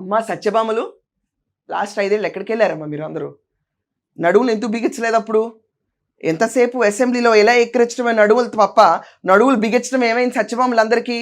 అమ్మా సత్యభామలు? లాస్ట్ ఐదేళ్ళు ఎక్కడికి వెళ్ళారమ్మా మీరు అందరూ? నడువులు ఎందుకు బిగించలేదు అప్పుడు ఎంతసేపు అసెంబ్లీలో ఎలా ఎక్కిరించడమే నడువులు తప్ప నడువులు బిగించడం ఏమైంది సత్యభామలందరికీ?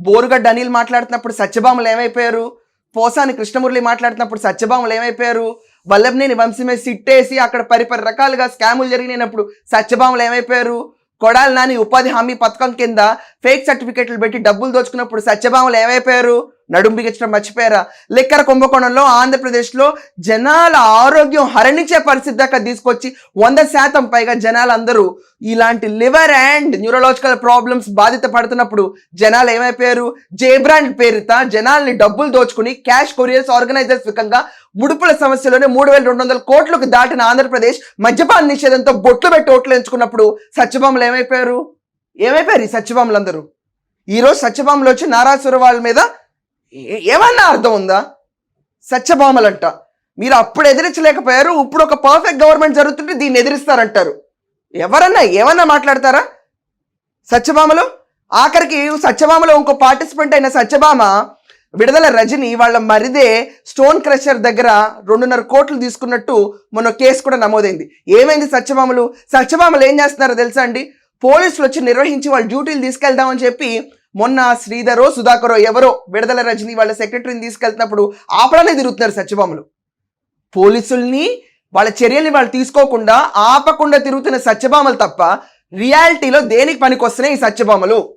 బోరుగడ్డ అనిల్ మాట్లాడుతున్నప్పుడు సత్యభామలు ఏమైపోయారు? పోసాని కృష్ణమురళి మాట్లాడుతున్నప్పుడు సత్యభామలు ఏమైపోయారు? వల్లభనేని వంశమే సిట్టేసి అక్కడ పరిపరి రకాలుగా స్కాములు జరిగినప్పుడు సత్యభామలు ఏమైపోయారు? కొడాలి నాని ఉపాధి హామీ పథకం కింద ఫేక్ సర్టిఫికెట్లు పెట్టి డబ్బులు దోచుకున్నప్పుడు సత్యభామలు ఏమైపోయారు? నడుం బిగించడం మర్చిపోయారా? లెక్కర కుంభకోణంలో ఆంధ్రప్రదేశ్లో జనాల ఆరోగ్యం హరణించే పరిస్థితి దాకా తీసుకొచ్చి వంద శాతం పైగా జనాలందరూ ఇలాంటి లివర్ అండ్ న్యూరలాజికల్ ప్రాబ్లమ్స్ బాధిత పడుతున్నప్పుడు జనాలు ఏమైపోయారు? జేబ్రాండ్ పేరిత జనాల్ని డబ్బులు దోచుకుని క్యాష్ కొరియర్స్ ఆర్గనైజర్స్ వికంగా ముడుపుల సమస్యలోనే మూడు వేల రెండు వందల కోట్లకు దాటిన ఆంధ్రప్రదేశ్ మద్యపాన నిషేధంతో బొట్లు పెట్టి ఓట్లు ఎంచుకున్నప్పుడు సత్యభామలు ఏమైపోయారు? ఏమైపోయారు ఈ సత్యభామలందరూ? ఈరోజు సత్యభామలు వచ్చి నారాసుర వాళ్ళ మీద ఏమన్నా అర్థం ఉందా? సత్యభామలంట. మీరు అప్పుడు ఎదిరించలేకపోయారు ఇప్పుడు ఒక పర్ఫెక్ట్ గవర్నమెంట్ జరుగుతుంటే దీన్ని ఎదిరిస్తారంటారు. ఎవరన్నా ఏమన్నా మాట్లాడతారా? సత్యభామలో? ఆఖరికి సత్యభామలో ఇంకో పార్టిసిపెంట్ అయిన సత్యభామ విడుదల రజని వాళ్ళ మరిదే స్టోన్ క్రషర్ దగ్గర రెండున్నర కోట్లు తీసుకున్నట్టు మొన్న కేసు కూడా నమోదైంది. ఏమైంది సత్యభామలు? సత్యభామలు ఏం చేస్తున్నారో తెలుసా అండి? పోలీసులు వచ్చి నిర్వహించి వాళ్ళ డ్యూటీలు తీసుకెళ్దామని చెప్పి మొన్న శ్రీధరో సుధాకరో ఎవరో విడుదల రజని వాళ్ళ సెక్రటరీని తీసుకెళ్తున్నప్పుడు ఆపడానే తిరుగుతున్నారు సత్యభామలు. పోలీసుల్ని వాళ్ళ చర్యల్ని వాళ్ళు తీసుకోకుండా ఆపకుండా తిరుగుతున్న సత్యభామలు తప్ప రియాలిటీలో దేనికి పనికొస్తున్నాయి ఈ సత్యభామలు?